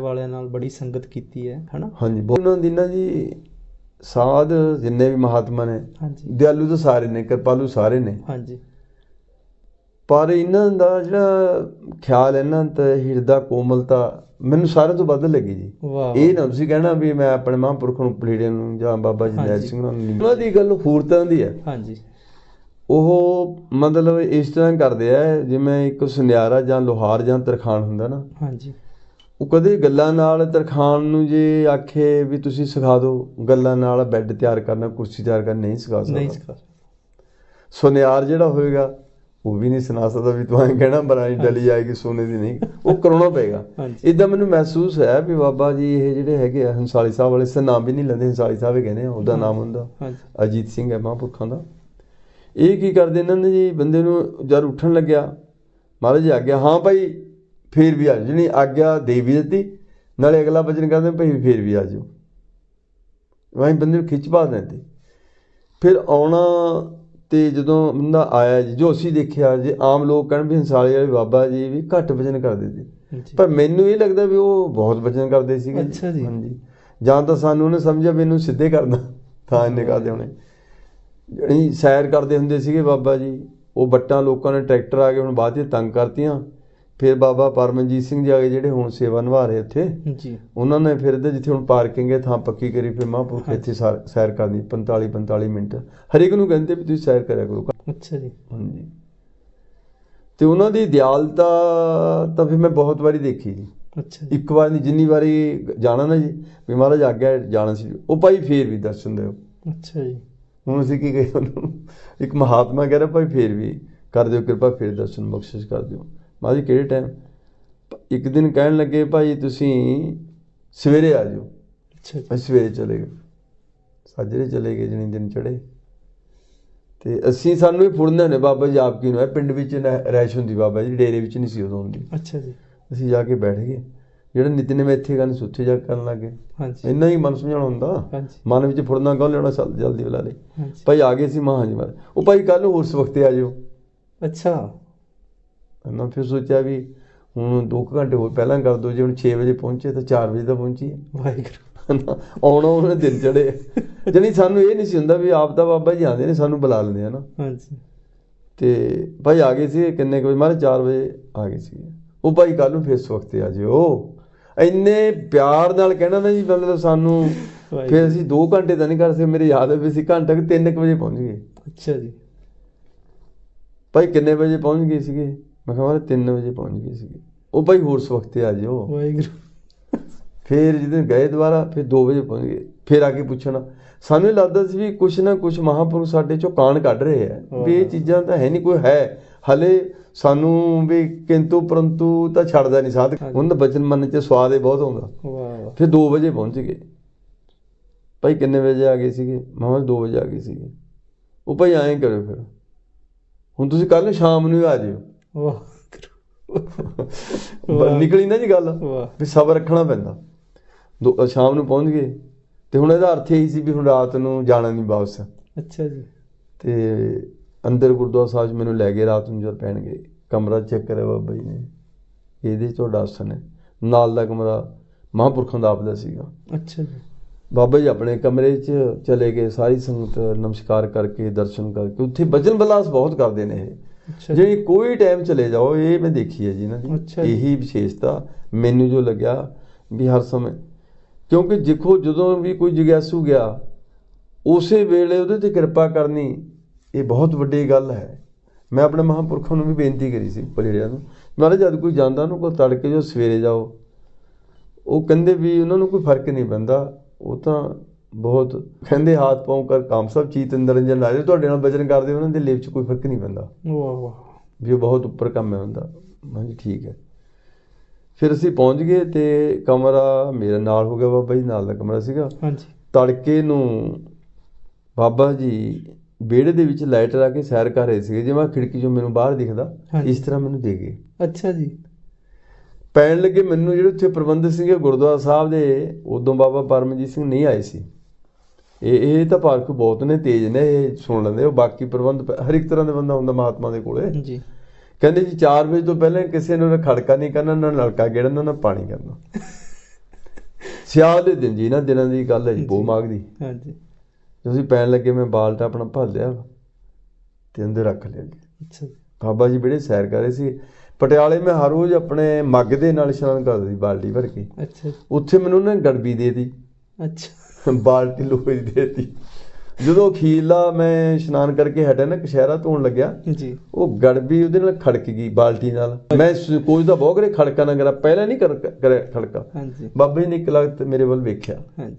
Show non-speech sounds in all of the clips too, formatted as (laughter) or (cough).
ਵਾਲਿਆਂ ਨਾਲ ਬੜੀ ਸੰਗਤ ਕੀਤੀ ਹੈ ਹਨਾ? ਹਾਂਜੀ ਬਹੁਤ- ਉਹਨਾਂ ਦੀ ਨਾ ਜੀ ਸਾਧ ਜਿੰਨੇ ਵੀ ਮਹਾਤਮਾ ਨੇ ਹਾਂਜੀ। ਦਿਆਲੂ ਤਾਂ ਸਾਰੇ ਨੇ ਕਿਰਪਾਲੂ ਸਾਰੇ ਨੇ। ਹਾਂਜੀ। ਪਰ ਇਹਨਾਂ ਦਾ ਜਿਹੜਾ ਖਿਆਲ ਇਹਨਾਂ ਤੇ ਹਿਰਦਾ ਕੋਮਲਤਾ ਮੈਨੂੰ ਸਾਰਿਆਂ ਤੋਂ ਵੱਧ ਲੱਗੀ ਜੀ। ਵਾਹ ਇਹ ਨਾ ਤੁਸੀਂ ਕਹਿਣਾ ਵੀ ਮੈਂ ਆਪਣੇ ਮਹਾਂਪੁਰਖ ਨੂੰ ਪਲੀੜੇ ਨੂੰ ਜਾਂ ਬਾਬਾ ਜਰਨੈਲ ਹਾਂਜੀ। ਸਿੰਘ ਨੂੰ ਨਹੀਂ ਉਹਨਾਂ ਦੀ ਗੱਲ ਹੋਰ ਤਰ੍ਹਾਂ ਦੀ ਹੈ। ਹਾਂਜੀ। ਉਹ ਮਤਲਬ ਇਸ ਤਰ੍ਹਾਂ ਕਰਦੇ ਆ ਜਿਵੇਂ ਇੱਕ ਸੁਨਿਆਰਾ ਜਾਂ ਲੋਹਾਰ ਜਾਂ ਤਰਖਾਣ ਹੁੰਦਾ ਨਾ। ਹਾਂਜੀ। ਉਹ ਕਦੇ ਗੱਲਾਂ ਨਾਲ ਤਰਖਾਣ ਨੂੰ ਜੇ ਆਖੇ ਵੀ ਤੁਸੀਂ ਸਿਖਾ ਦਿਓ ਗੱਲਾਂ ਨਾਲ ਬੈੱਡ ਤਿਆਰ ਕਰਨਾ ਕੁਰਸੀ ਤਿਆਰ ਕਰਨਾ ਨਹੀਂ ਸਿਖਾ ਨਹੀਂ ਸਕਦਾ। ਸਿਖਾ ਸੁਨਿਆਰ ਜਿਹੜਾ ਹੋਏਗਾ ਉਹ ਵੀ ਨਹੀਂ ਸੁਣਾ ਸਕਦਾ ਵੀ ਤੂੰ ਐਂ ਕਹਿਣਾ ਬਣਾਈ ਡਲੀ ਜਾਏਗੀ ਸੋਨੇ ਦੀ ਨਹੀਂ। ਉਹ ਕਰਾਉਣਾ ਪਏਗਾ। ਇਦਾਂ ਮੈਨੂੰ ਮਹਿਸੂਸ ਹੈ ਵੀ ਬਾਬਾ ਜੀ ਇਹ ਜਿਹੜੇ ਹੈਗੇ ਆ ਹੰਸਾਲੀ ਸਾਹਿਬ ਵਾਲੇ ਸੇ ਨਾਮ ਵੀ ਨਹੀਂ ਲੈਂਦੇ ਹੰਸਾਲੀ ਸਾਹਿਬ ਹੀ ਕਹਿੰਦੇ ਆ ਉਹਦਾ ਨਾਮ ਹੁੰਦਾ। ਅਜੀਤ ਸਿੰਘ ਹੈ ਮਹਾਂਪੁਰਖਾਂ ਦਾ। ਇਹ ਕੀ ਕਰਦੇ ਇਹਨਾਂ ਨੇ ਜੀ ਬੰਦੇ ਨੂੰ ਜਦ ਉੱਠਣ ਲੱਗਿਆ ਮਹਾਰਾਜ ਜੀ ਆਗਿਆ ਹਾਂ ਭਾਈ ਫੇਰ ਵੀ ਆ। ਜਿਹੜੀ ਆਗਿਆ ਦੇ ਵੀ ਦਿੱਤੀ ਨਾਲੇ ਅਗਲਾ ਵਚਨ ਕਰਦੇ ਭਾਈ ਫੇਰ ਵੀ ਆ ਜਾਓ। ਵਾਹੀਂ ਬੰਦੇ ਨੂੰ ਖਿੱਚ ਪਾ ਦਿੰਦੇ। ਫਿਰ ਆਉਣਾ ਤੇ ਜਦੋਂ ਬੰਦਾ ਆਇਆ ਜੀ ਜੋ ਅਸੀਂ ਦੇਖਿਆ ਜੇ ਆਮ ਲੋਕ ਕਹਿਣ ਵੀ ਹੰਸਾਲੇ ਵਾਲੇ ਬਾਬਾ ਜੀ ਵੀ ਘੱਟ ਵਚਨ ਕਰਦੇ ਸੀ ਪਰ ਮੈਨੂੰ ਇਹ ਲੱਗਦਾ ਵੀ ਉਹ ਬਹੁਤ ਵਚਨ ਕਰਦੇ ਸੀਗੇ। ਅੱਛਾ ਜੀ। ਹਾਂਜੀ। ਜਾਂ ਤਾਂ ਸਾਨੂੰ ਉਹਨੇ ਸਮਝਿਆ ਇਹਨੂੰ ਸਿੱਧੇ ਕਰਨਾ ਤਾਂ ਇੰਨੇ ਕਰਦੇ ਹੋਣੇ ਜਿਹੜੀ ਸੈਰ ਕਰਦੇ ਹੁੰਦੇ ਸੀਗੇ ਬਾਬਾ ਜੀ ਉਹ ਬੱਟਾਂ ਲੋਕਾਂ ਨੇ ਟਰੈਕਟਰ ਆ ਕੇ ਹੁਣ ਬਾਅਦ 'ਚ ਤੰਗ ਕਰਤੀਆਂ। ਫਿਰ ਬਾਬਾ ਪਰਮਜੀਤ ਸਿੰਘ ਜੀ ਆ ਗਏ ਜਿਹੜੇ ਹੁਣ ਸੇਵਾ ਨਿਭਾ ਰਹੇ ਇੱਥੇ। ਜੀ। ਉਹਨਾਂ ਨੇ ਫਿਰ ਇਹਦੇ ਜਿੱਥੇ ਹੁਣ ਪਾਰਕਿੰਗ ਹੈ ਥਾਂ ਪੱਕੀ ਕਰੀ ਫਿਰ ਮਹਾਂਪੁਰਖ। ਇੱਥੇ ਸਾਰ- ਕਰਨੀ 45 45 ਮਿੰਟ। ਹਰੇਕ ਨੂੰ ਕਹਿੰਦੇ ਵੀ ਤੁਸੀਂ ਸੈਰ ਕਰਿਆ ਕਰੋ। ਅੱਛਾ ਜੀ। ਹਾਂਜੀ। ਤੇ ਉਹਨਾਂ ਦੀ ਦਿਆਲਤਾ ਤਾਂ ਫਿਰ ਮੈਂ ਬਹੁਤ ਵਾਰੀ ਦੇਖੀ ਜੀ। ਅੱਛਾ ਜੀ। ਇੱਕ ਵਾਰ ਨਹੀਂ ਜਿੰਨੀ ਵਾਰੀ ਜਾਣਾ ਨਾ ਜੀ ਵੀ ਮਹਾਰਾਜ ਆਗਿਆ ਜਾਣਾ ਸੀ। ਉਹ ਭਾਈ ਫੇਰ ਵੀ ਦਰਸ਼ਨ ਦਿਓ। ਅੱਛਾ ਜੀ। ਹੁਣ ਅਸੀਂ ਕੀ ਕਹੀਏ ਉਹਨੂੰ ਇੱਕ ਮਹਾਤਮਾ ਕਹਿ ਰਿਹਾ ਭਾਈ ਫੇਰ ਵੀ ਕਰ ਦਿਓ ਕਿਰਪਾ ਫੇਰ ਦਰਸ਼ਨ ਬਖਸ਼ਿਸ਼ ਕਰ ਦਿਓ। ਜੀ, ਕਿਹੜੇ ਟਾਈਮ ਇੱਕ ਦਿਨ ਕਹਿਣ ਲੱਗੇ ਭਾਈ ਤੁਸੀਂ ਸਵੇਰੇ ਆ ਜਾਓ। ਅੱਛਾ ਜੀ। ਅਸੀਂ ਸਵੇਰੇ ਚਲੇ ਗਏ। ਸਾਜਰੇ ਚਲੇ ਗਏ ਜਣੀ ਦਿਨ ਚੜੇ ਤੇ ਅਸੀਂ ਸਾਨੂੰ ਵੀ ਫੁਰਨੇ ਨੇ ਬਾਬਾ ਜੀ ਆਪ ਕੀ ਨੂੰ। ਹੈ ਪਿੰਡ ਵਿੱਚ ਨਾ ਰਹਿਸ਼ ਹੁੰਦੀ ਬਾਬਾ ਜੀ ਡੇਰੇ ਵਿੱਚ ਨਹੀਂ ਸੀ ਉਦੋਂ ਹੁੰਦੀ। ਅੱਛਾ ਜੀ। ਅਸੀਂ ਜਾ ਕੇ ਬੈਠ ਗਏ। ਜਿਹੜੇ ਨਿਤਨੇ ਮੈਂ ਇੱਥੇ ਕਰਨ ਸੁੱਥੇ ਜਾ ਕਰਨ ਲੱਗੇ। ਹਾਂਜੀ। ਇੰਨਾ ਹੀ ਮਨ ਸਮਝਾਉਣਾ ਹੁੰਦਾ। ਮਨ ਵਿੱਚ ਫੁਰਨਾ ਕੌਣ ਲੈਣਾ? ਜਲਦੀ ਬੁਲਾ ਲੈ। ਭਾਈ ਆ ਗਏ ਸੀ ਮਾਂ ਹਾਂਜੀ ਮਾਰ ਉਹ ਭਾਈ ਕੱਲ ਨੂੰ ਉਸ ਵਕਤ ਆ ਜਾਓ। ਅੱਛਾ। ਨਾ ਫਿਰ ਸੋਚਿਆ ਵੀ ਹੁਣ 2 ਘੰਟੇ ਹੋਰ ਪਹਿਲਾਂ ਕਰ ਦੋ ਜੇ ਹੁਣ 6 ਵਜੇ ਪਹੁੰਚੇ ਤਾਂ 4 ਵਜੇ ਤਾਂ ਪਹੁੰਚੀਏ ਵਾਹਿਗੁਰੂ। ਆਉਣਾ ਉਹਨੇ ਦਿਨ ਚੜੇ ਜਣੀ ਸਾਨੂੰ ਇਹ ਨਹੀਂ ਸੀ ਹੁੰਦਾ ਵੀ ਆਪ ਤਾਂ ਬਾਬਾ ਜੀ ਆਉਂਦੇ ਨੇ ਸਾਨੂੰ ਬੁਲਾ ਲੈਂਦੇ ਆ ਨਾ। ਹਾਂਜੀ। ਤੇ ਭਾਈ ਆ ਗਏ ਸੀ ਕਿੰਨੇ ਕੁ ਵਜੇ? ਮਾਰੇ 4 ਵਜੇ ਆ ਗਏ ਸੀ ਉਹ ਭਾਈ ਕੱਲ ਨੂੰ ਫਿਰ ਇਸ ਵਕਤ ਆ ਜਿਓ। ਇੰਨੇ ਪਿਆਰ ਨਾਲ ਕਹਿਣਾ ਨਾ ਜੀ ਮਤਲਬ ਸਾਨੂੰ ਫਿਰ ਅਸੀਂ 2 ਘੰਟੇ ਤਾਂ ਨਹੀਂ ਕਰ ਸਕਦੇ ਮੇਰੇ ਯਾਦ ਹੈ ਵੀ ਅਸੀਂ ਘੰਟਾ ਕਿ 3 ਵਜੇ ਪਹੁੰਚ ਗਏ। ਅੱਛਾ ਜੀ। ਭਾਈ ਕਿੰਨੇ ਵਜੇ ਪਹੁੰਚ ਗਏ ਸੀਗੇ? ਮੈਂ ਕਿਹਾ ਮਾਰੇ 3 ਵਜੇ ਪਹੁੰਚ ਗਏ ਸੀਗੇ। ਉਹ ਭਾਈ ਹੋਰ ਵਕਤ ਆ ਜਿਓ। ਵਾਹਿਗੁਰੂ। ਫਿਰ ਜਦੋਂ ਗਏ ਦੁਬਾਰਾ ਫਿਰ 2 ਵਜੇ ਪਹੁੰਚ ਗਏ। ਫਿਰ ਆ ਕੇ ਪੁੱਛਣਾ। ਸਾਨੂੰ ਇਹ ਲੱਗਦਾ ਸੀ ਵੀ ਕੁਛ ਨਾ ਕੁਛ ਮਹਾਂਪੁਰਖ ਸਾਡੇ ਚੋਂ ਕਾਣ ਕੱਢ ਰਹੇ ਆ। ਵੀ ਇਹ ਚੀਜ਼ਾਂ ਤਾਂ ਹੈ ਨਹੀਂ ਕੋਈ ਹੈ। ਹਲੇ ਸਾਨੂੰ ਵੀ ਕਿੰਤੂ ਪਰੰਤੂ ਤਾਂ ਛੱਡਦਾ ਨਹੀਂ ਸਾਧ। ਉਹਨਾਂ ਦਾ ਬਚਨ ਮਨ ਚ ਸਵਾਦ ਹੀ ਬਹੁਤ ਆਉਂਦਾ। ਵਾਹ ਫਿਰ 2 ਵਜੇ ਪਹੁੰਚ ਗਏ। ਭਾਈ ਕਿੰਨੇ ਵਜੇ ਆ ਗਏ ਸੀਗੇ? ਮਾਮਾ 2 ਵਜੇ ਆ ਗਏ ਸੀਗੇ। ਉਹ ਭਾਈ ਐਂ ਕਰੋ ਫਿਰ। ਹੁਣ ਤੁਸੀਂ ਕੱਲ ਸ਼ਾਮ ਨੂੰ ਆ ਜਿਓ। ਬ- ਨਿਕਲੀ ਨਾ ਜੀ ਗੱਲ ਵਾਹ ਵੀ ਸਬਰ ਰੱਖਣਾ ਪੈਂਦਾ। ਦੋ ਸ਼ਾਮ ਨੂੰ ਪਹੁੰਚ ਗਏ ਤੇ ਹੁਣ ਇਹਦਾ ਅਰਥ ਇਹ ਸੀ ਵੀ ਹੁਣ ਰਾਤ ਨੂੰ ਜਾਣਾ ਨਹੀਂ ਵਾਪਸ। ਅੱਛਾ ਜੀ। ਤੇ ਅੰਦਰ ਗੁਰਦੁਆਰਾ ਸਾਹਿਬ ਮੈਨੂੰ ਲੈ ਗਏ ਰਾਤ ਨੂੰ ਜਦ ਪੈਣਗੇ ਕਮਰਾ ਚੈੱਕ ਕਰਿਆ ਬਾਬਾ ਜੀ ਨੇ। ਇਹਦੇ ਤੁਹਾਡਾ ਆਸਨ ਹੈ। ਨਾਲ ਦਾ ਕਮਰਾ ਮਹਾਂਪੁਰਖਾਂ ਦਾ ਆਪਦਾ ਸੀਗਾ। ਅੱਛਾ ਜੀ। ਬਾਬਾ ਜੀ ਆਪਣੇ ਕਮਰੇ 'ਚ ਚਲੇ ਗਏ ਸਾਰੀ ਸੰਗਤ ਨਮਸਕਾਰ ਕਰਕੇ ਦਰਸ਼ਨ ਕਰਕੇ। ਉੱਥੇ ਭਜਨ ਬਲਾਸ ਬਹੁਤ ਕਰਦੇ ਨੇ ਇਹ। ਜਿਹੜੀ ਕੋਈ ਟਾਈਮ ਚਲੇ ਜਾਓ ਇਹ ਮੈਂ ਦੇਖੀ ਹੈ ਜੀ ਇਹਨਾਂ ਦੀ ਅੱਛਾ ਜੀ। ਇਹੀ ਵਿਸ਼ੇਸ਼ਤਾ ਮੈਨੂੰ ਜੋ ਲੱਗਿਆ ਵੀ ਹਰ ਸਮੇਂ। ਕਿਉਂਕਿ ਦੇਖੋ ਜਦੋਂ ਵੀ ਕੋਈ ਜਗਿਆਸੂ ਗਿਆ ਉਸੇ ਵੇਲੇ ਉਹਦੇ ਤੇ ਕਿਰਪਾ ਕਰਨੀ ਇਹ ਬਹੁਤ ਵੱਡੀ ਗੱਲ ਹੈ। ਮੈਂ ਆਪਣੇ ਮਹਾਂਪੁਰਖਾਂ ਨੂੰ ਵੀ ਬੇਨਤੀ ਕਰੀ ਸੀ ਪਲੇੜਿਆਂ ਨੂੰ। ਨਾਲੇ ਜਦ ਕੋਈ ਜਾਂਦਾ ਉਹਨੂੰ ਕੋਈ ਤੜਕੇ ਜੋ ਸਵੇਰੇ ਜਾਓ। ਉਹ ਕਹਿੰਦੇ ਵੀ ਉਹਨਾਂ ਨੂੰ ਕੋਈ ਫ਼ਰਕ ਨਹੀਂ ਪੈਂਦਾ। ਉਹ ਤਾਂ ਬਹੁਤ ਕਹਿੰਦੇ ਹਾਥ ਪਾਉ ਕਰ ਕਾਮ ਸਭ ਚੀਤ ਨਿਰੰਜਨ ਰਾਜੇ ਤੁਹਾਡੇ ਨਾਲ ਬਚਨ ਕਰਦੇ ਉਹਨਾਂ ਦੇ ਲਿਵ 'ਚ ਕੋਈ ਫ਼ਰਕ ਨਹੀਂ ਪੈਂਦਾ। ਵਾਹ ਵਾਹ। ਵੀ ਉਹ ਬਹੁਤ ਉੱਪਰ ਕੰਮ ਹੈ ਹੁੰਦਾ ਹਾਂਜੀ ਠੀਕ ਹੈ। ਫਿਰ ਅਸੀਂ ਪਹੁੰਚ ਗਏ ਤੇ ਕਮਰਾ ਮੇਰੇ ਨਾਲ ਹੋ ਗਿਆ ਬਾਬਾ ਜੀ ਨਾਲ ਦਾ ਕਮਰਾ ਸੀਗਾ। ਹਾਂਜੀ। ਤੜਕੇ ਨੂੰ ਬਾਬਾ ਜੀ ਵਿਹੜੇ ਦੇ ਵਿੱਚ ਲਾਈਟ ਲਾ ਕੇ ਸੈਰ ਕਰ ਰਹੇ ਸੀਗੇ। ਜਿਵੇਂ ਖਿੜਕੀ ਚੋਂ ਮੈਨੂੰ ਬਾਹਰ ਦਿਖਦਾ ਹਾਂਜੀ। ਇਸ ਤਰ੍ਹਾਂ ਮੈਨੂੰ ਦੇ ਗਏ। ਅੱਛਾ ਜੀ। ਪੈਣ ਲੱਗੇ ਮੈਨੂੰ ਜਿਹੜੇ ਉੱਥੇ ਪ੍ਰਬੰਧਕ ਸੀਗੇ ਗੁਰਦੁਆਰਾ ਸਾਹਿਬ ਦੇ ਉਦੋਂ ਬਾਬਾ ਪਰਮਜੀਤ ਸਿੰਘ ਨਹੀਂ ਆਏ ਸੀ। ਇਹ ਇਹ ਤਾਂ ਪਾਰਕ ਬਹੁਤ ਨੇ ਤੇਜ਼ ਨੇ ਇਹ ਸੁਣ ਲੈਂਦੇ ਉਹ ਬਾਕੀ ਪ੍ਰਬੰਧ ਹਰ ਇੱਕ ਤਰ੍ਹਾਂ ਦੇ ਬੰਦਾ ਹੁੰਦਾ ਮਹਾਤਮਾ ਦੇ ਕੋਲੇ। ਜੀ। ਕਹਿੰਦੇ ਜੀ 4 ਵਜੇ ਤੋਂ ਪਹਿਲਾਂ ਕਿਸੇ ਨੂੰ ਨਾ ਖੜਕਾ ਨਹੀਂ ਕਰਨਾ ਨਾ ਨਲਕਾ ਗੇੜਨਾ ਨਾ ਪਾਣੀ ਕਰਨਾ। (laughs) ਸਿਆਲ ਦੇ ਦਿਨ ਜੀ ਇਹਨਾਂ ਦਿਨਾਂ ਦੀ ਗੱਲ ਹੈ ਜੀ। ਮਾਘ ਦੀ। ਹਾਂਜੀ। ਅਸੀਂ ਪੈਣ ਲੱਗੇ ਮੈਂ ਬਾਲਟਾ ਆਪਣਾ ਭਰ ਲਿਆ ਤੇ ਅੰਦਰ ਰੱਖ ਲਿਆ ਅੱਛਾ ਬਾਬਾ ਜੀ ਬੜੇ ਸੈਰ ਕਰ ਰਹੇ ਸੀ। ਪਟਿਆਲੇ ਮੈਂ ਹਰ ਰੋਜ਼ ਆਪਣੇ ਮੱਗ ਦੇ ਨਾਲ ਇਸ਼ਨਾਨ ਕਰਦਾ ਸੀ ਬਾਲਟੀ ਭਰ ਕੇ। ਅੱਛਾ ਉੱਥੇ ਮੈਨੂੰ ਉਹਨੇ ਗੜਬੀ ਦੇ ਦਿੱਤੀ ਅੱਛਾ। ਬਾਲਟੀ ਲੋਹੇ ਦੀ ਦੇ ਦਿੱਤੀ। ਜਦੋਂ ਅਖੀਰਲਾ ਮੈਂ ਇਸ਼ਨਾਨ ਕਰਕੇ ਹਟਿਆ ਨਾ ਕਸ਼ਹਿਰਾ ਧੋਣ ਲੱਗਿਆ ਜੀ। ਉਹ ਗੜਬੀ ਉਹਦੇ ਨਾਲ ਖੜਕ ਗਈ ਬਾਲਟੀ ਨਾਲ। ਮੈਂ ਸ- ਕੋਚਦਾ ਬਹੁਤ ਖੜਕਾ ਨਾ ਕਰਾ ਪਹਿਲਾਂ ਨਹੀਂ ਕਰ ਕਰਿਆ ਖੜਕਾ। ਹਾਂਜੀ। ਬਾਬਾ ਜੀ ਨੇ ਇੱਕ ਲਗਤ ਮੇਰੇ ਵੱਲ ਵੇਖਿਆ। ਹਾਂਜੀ।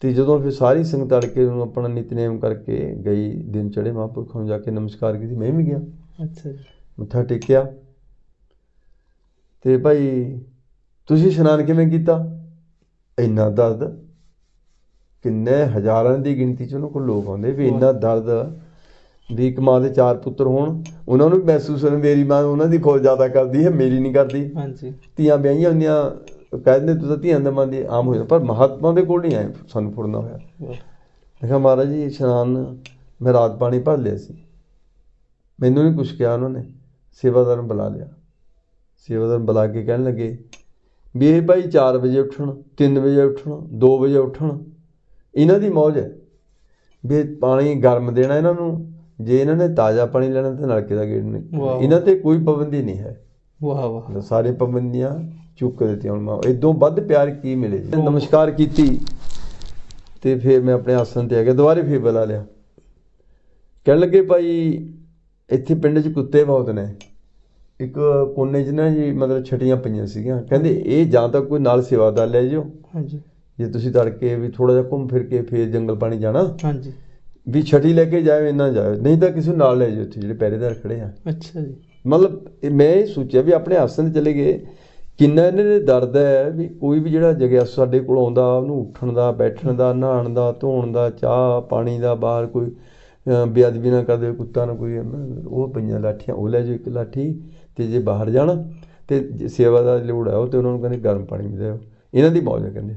ਤੇ ਜਦੋਂ ਫਿਰ ਸਾਰੀ ਸੰਗਤ ਤੜਕੇ ਨੂੰ ਆਪਣਾ ਨਿਤਨੇਮ ਕਰਕੇ ਗਈ ਦਿਨ ਚੜੇ ਮਹਾਂਪੁਰਖਾਂ ਨੂੰ ਜਾ ਕੇ ਨਮਸਕਾਰ ਕੀਤੀ ਮੈਂ ਵੀ ਗਿਆ। ਅੱਛਾ ਜੀ। ਮੱਥਾ ਟੇਕਿਆ। ਤੇ ਭਾਈ ਤੁਸੀਂ ਇਸ਼ਨਾਨ ਕਿਵੇਂ ਕੀਤਾ? ਇੰਨਾ ਦਰਦ ਕਿੰਨੇ ਹਜ਼ਾਰਾਂ ਦੀ ਗਿਣਤੀ ਚ ਉਹਨਾਂ ਕੋਲ ਲੋਕ ਆਉਂਦੇ ਵੀ ਇੰਨਾ ਦਰਦ ਵੀ ਇੱਕ ਮਾਂ ਦੇ ਚਾਰ ਪੁੱਤਰ ਹੋਣ ਉਹਨਾਂ ਨੂੰ ਵੀ ਮਹਿਸੂਸ ਹੋਣਾ ਮੇਰੀ ਮਾਂ ਉਹਨਾਂ ਦੀ ਖੋਜ ਜ਼ਿਆਦਾ ਕਰਦੀ ਹੈ ਮੇਰੀ ਨਹੀਂ ਕਰਦੀ। ਹਾਂਜੀ। ਧੀਆਂ ਵਿਆਹੀਆਂ ਹੁੰਦੀਆਂ ਕਹਿੰਦੇ ਤੁਸੀਂ ਧੀਆਂ ਦੇ ਮਨ ਦੀ ਆਮ ਹੋ ਜਾਂਦਾ ਪਰ ਮਹਾਤਮਾ ਦੇ ਕੋਲ ਨਹੀਂ ਆਏ ਸਾਨੂੰ ਫੁਰਨਾ ਹੋਇਆ। ਮੈਂ ਕਿਹਾ ਮਹਾਰਾਜ ਜੀ ਇਸ਼ਨਾਨ ਮੈਂ ਰਾਤ ਪਾਣੀ ਭਰ ਲਿਆ ਸੀ। ਮੈਨੂੰ ਨਹੀਂ ਕੁਛ ਕਿਹਾ ਉਹਨਾਂ ਨੇ ਸੇਵਾਦਾਰ ਨੂੰ ਬੁਲਾ ਲਿਆ। ਸੇਵਾਦਾਰ ਨੂੰ ਬੁਲਾ ਕੇ ਕਹਿਣ ਲੱਗੇ ਵੀ ਇਹ ਭਾਈ 4 ਵਜੇ ਉੱਠਣ 3 ਵਜੇ ਉੱਠਣ 2 ਵਜੇ ਉੱਠਣ। ਇਹਨਾਂ ਦੀ ਮੌਜ ਹੈ ਵੀ ਪਾਣੀ ਗਰਮ ਦੇਣਾ ਇਹਨਾਂ ਨੂੰ। ਜੇ ਇਹਨਾਂ ਨੇ ਤਾਜ਼ਾ ਪਾਣੀ ਲੈਣਾ ਤਾਂ ਨਲਕੇ ਦਾ ਗੇੜ ਨਹੀਂ। ਇਹਨਾਂ ਤੇ ਕੋਈ ਪਾਬੰਦੀ ਨਹੀਂ ਹੈ। ਵਾਹ ਵਾਹ। ਸਾਰੇ ਪਾਬੰਦੀਆਂ ਚੁੱਕ ਦਿੱਤੀਆਂ ਹੁਣ ਮੈਂ। ਇਦੋਂ ਵੱਧ ਪਿਆਰ ਕੀ ਮਿਲੇ ਜੀ? ਨਮਸਕਾਰ ਕੀਤੀ ਤੇ ਫਿਰ ਮੈਂ ਆਪਣੇ ਆਸਣ ਤੇ ਆ ਗਿਆ। ਦੁਬਾਰੇ ਫਿਰ ਬੁਲਾ ਲਿਆ। ਕਹਿਣ ਲੱਗੇ ਭਾਈ ਇੱਥੇ ਪਿੰਡ 'ਚ ਕੁੱਤੇ ਬਹੁਤ ਨੇ। ਇੱਕ ਕੋਨੇ 'ਚ ਨਾ ਜੀ ਮਤਲਬ ਛਟੀਆਂ ਪਈਆਂ ਸੀਗੀਆਂ। ਕਹਿੰਦੇ ਇਹ ਜਾਂ ਤਾਂ ਕੋਈ ਨਾਲ ਸੇਵਾਦਾਰ ਲੈ ਜਿਓ। ਹਾਂਜੀ। ਜੇ ਤੁਸੀਂ ਤੜਕੇ ਵੀ ਥੋੜਾ ਜਿਹਾ ਘੁੰਮ ਫਿਰ ਕੇ ਫੇਰ ਜੰਗਲ ਪਾਣੀ ਜਾਣਾ। ਹਾਂਜੀ। ਵੀ ਛਟੀ ਲੈ ਕੇ ਜਾਇਓ ਇੰਨਾ ਜਾਇਓ। ਨਹੀਂ ਤਾਂ ਕਿਸੇ ਨੂੰ ਨਾਲ ਲੈ ਜਾਓ ਉੱਥੇ ਜਿਹੜੇ ਪਹਿਰੇਦਾਰ ਖੜੇ ਆ। ਅੱਛਾ ਜੀ। ਮਤਲਬ ਮੈਂ ਇਹ ਸੋਚਿਆ ਵੀ ਆਪਣੇ ਆਸਣ ਤੇ ਚਲੇ ਗਏ। ਕਿੰਨਾ ਇਹਨਾਂ ਦੇ ਦਰਦ ਹੈ ਵੀ ਕੋਈ ਵੀ ਜਿਹੜਾ ਜਗਿਆ ਸਾਡੇ ਕੋਲ ਆਉਂਦਾ ਉਹਨੂੰ ਉੱਠਣ ਦਾ ਬੈਠਣ ਦਾ ਨਹਾਉਣ ਦਾ ਧੋਣ ਦਾ ਚਾਹ ਪਾਣੀ ਦਾ ਬਾਹਰ ਕੋਈ ਬੇਅਦਬੀ ਨਾ ਕਰਦੇ ਕੁੱਤਾ ਨਾ ਕੋਈ ਉਹ ਪਈਆਂ ਲਾਠੀਆਂ ਉਹ ਲੈ ਜਾਓ ਇੱਕ ਲਾਠੀ। ਅਤੇ ਜੇ ਬਾਹਰ ਜਾਣਾ ਤੇ ਜੇ ਸੇਵਾ ਦਾ ਲੋੜ ਹੈ ਉਹ ਤਾਂ ਉਹਨਾਂ ਨੂੰ ਕਹਿੰਦੇ ਗਰਮ ਪਾਣੀ ਵੀ ਦਿਓ। ਇਹਨਾਂ ਦੀ ਮੌਜ ਹੈ ਕਹਿੰਦੇ।